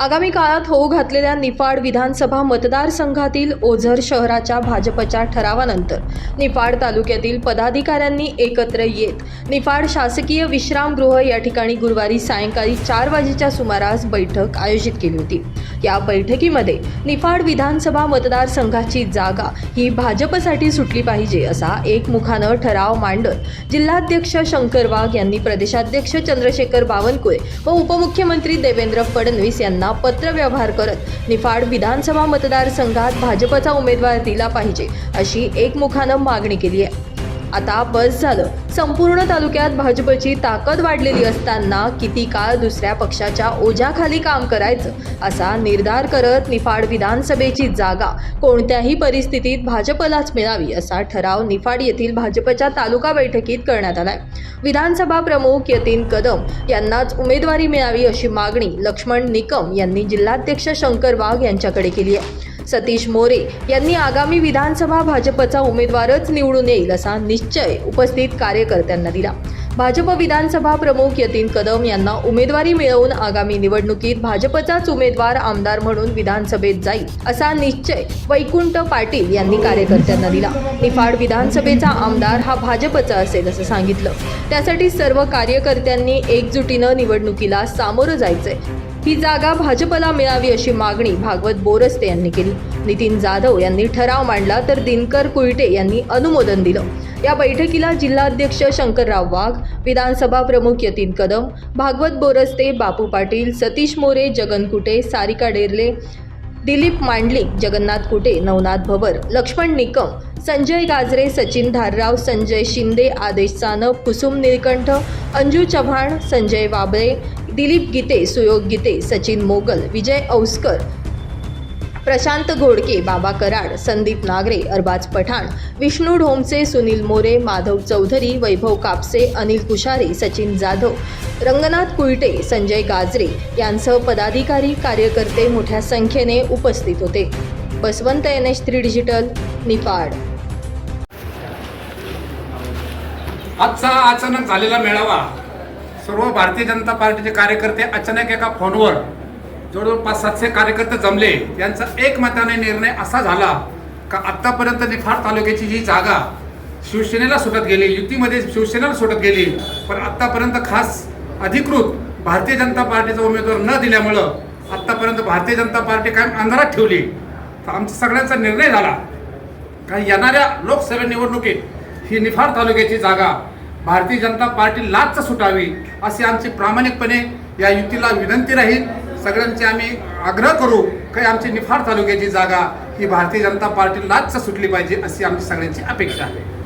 आगामी काळात होऊ घातलेल्या निफाड विधानसभा मतदारसंघातील ओझर शहराच्या भाजपच्या ठरावानंतर निफाड तालुक्यातील पदाधिकाऱ्यांनी एकत्र येत निफाड शासकीय विश्रामगृह या ठिकाणी गुरुवारी सायंकाळी चार वाजेच्या सुमारास बैठक आयोजित केली होती. या बैठकीमध्ये निफाड विधानसभा मतदारसंघाची जागा ही भाजपसाठी सुटली पाहिजे असा एकमुखानं ठराव मांडत जिल्हाध्यक्ष शंकर वाघ यांनी प्रदेशाध्यक्ष चंद्रशेखर बावनकुळे व उपमुख्यमंत्री देवेंद्र फडणवीस यांना पत्रव्यवहार करत निफाड विधानसभा मतदारसंघात भाजपचा उमेदवार दिला पाहिजे अशी एकमुखानं मागणी केली आहे. आता बस झालं. संपूर्ण तालुक्यात भाजपची ताकद वाढलेली असताना किती काळ दुसऱ्या पक्षाच्या ओझ्याखाली काम करायचं असा निर्धार करत निफाड विधानसभेची जागा कोणत्याही परिस्थितीत भाजपलाच मिळावी असा ठराव निफाड येथील भाजपच्या तालुका बैठकीत करण्यात आलाय. विधानसभा प्रमुख यतीन कदम यांनाच उमेदवारी मिळावी अशी मागणी लक्ष्मण निकम यांनी जिल्हाध्यक्ष शंकर वाघ यांच्याकडे केली आहे. सतीश मोरे यांनी आगामी विधानसभा भाजपचा उमेदवारच निवडून येईल असा निश्चय उपस्थित कार्यकर्त्यांना दिला. भाजप विधानसभा प्रमुख यतीन कदम यांना उमेदवारी मिळवून आगामी निवडणुकीत भाजपचाच उमेदवार आमदार म्हणून विधानसभेत जाईल असा निश्चय वैकुंठ पाटील यांनी कार्यकर्त्यांना दिला. निफाड विधानसभेचा आमदार हा भाजपचा असेल असं सांगितलं. त्यासाठी सर्व कार्यकर्त्यांनी एकजुटीनं निवडणुकीला सामोरं जायचंय. ही जागा भाजपला मिळावी अशी मागणी भागवत बोरस्ते यांनी केली. नितीन जाधव यांनी ठराव मांडला तर दिनकर कुलटे यांनी अनुमोदन दिलं. या बैठकीला जिल्हाध्यक्ष शंकरराव वाघ विधानसभा प्रमुख यतीन कदम भागवत बोरस्ते बापू पाटील सतीश मोरे जगन कुटे सारिका डेरले दिलीप मांडलिक जगन्नाथ कुटे नवनाथ भवर लक्ष्मण निकम संजय गाजरे सचिन धारराव संजय शिंदे आदेश सानप कुसुम निळकंठ अंजू चव्हाण संजय वाबळे दिलीप गीते सुयोग गीते सचिन मोगल विजय औस्कर प्रशांत घोडके बाबा कराड संदीप नागरे अरबाज पठाण विष्णू ढोमसे सुनील मोरे माधव चौधरी वैभव कापसे अनिल कुशारे सचिन जाधव रंगनाथ कुलटे संजय गाजरे यांसह पदाधिकारी कार्यकर्ते मोठ्या संख्येने उपस्थित होते. Baswant N H three digital Niphad. आजचा अचानक झालेला मेळावा सर्व भारतीय जनता पार्टीचे कार्यकर्ते अचानक एका फोनवर जवळजवळ पाच सातशे कार्यकर्ते जमले. यांचा एकमताने निर्णय असा झाला का आत्तापर्यंत निफाड तालुक्याची जी जागा शिवसेनेला सुटत गेली युतीमध्ये शिवसेनेला सुटत गेली पण आत्तापर्यंत खास अधिकृत भारतीय जनता पार्टीचा उमेदवार न दिल्यामुळं आत्तापर्यंत भारतीय जनता पार्टी कायम अंधारात ठेवली. तर आमचा सगळ्यांचा निर्णय झाला. कारण येणाऱ्या लोकसभा निवडणुकीत ही निफाड तालुक्याची जागा भारतीय जनता पार्टी लाच सुटावी अशी आमची प्रामाणिकपणे या युतीला विनंती राहील. सगळ्यांचे आम्ही आग्रह करू काही आमची निफाड तालुक्याची जागा ही भारतीय जनता पार्टी लाच सुटली पाहिजे अशी आमची सगळ्यांची अपेक्षा आहे.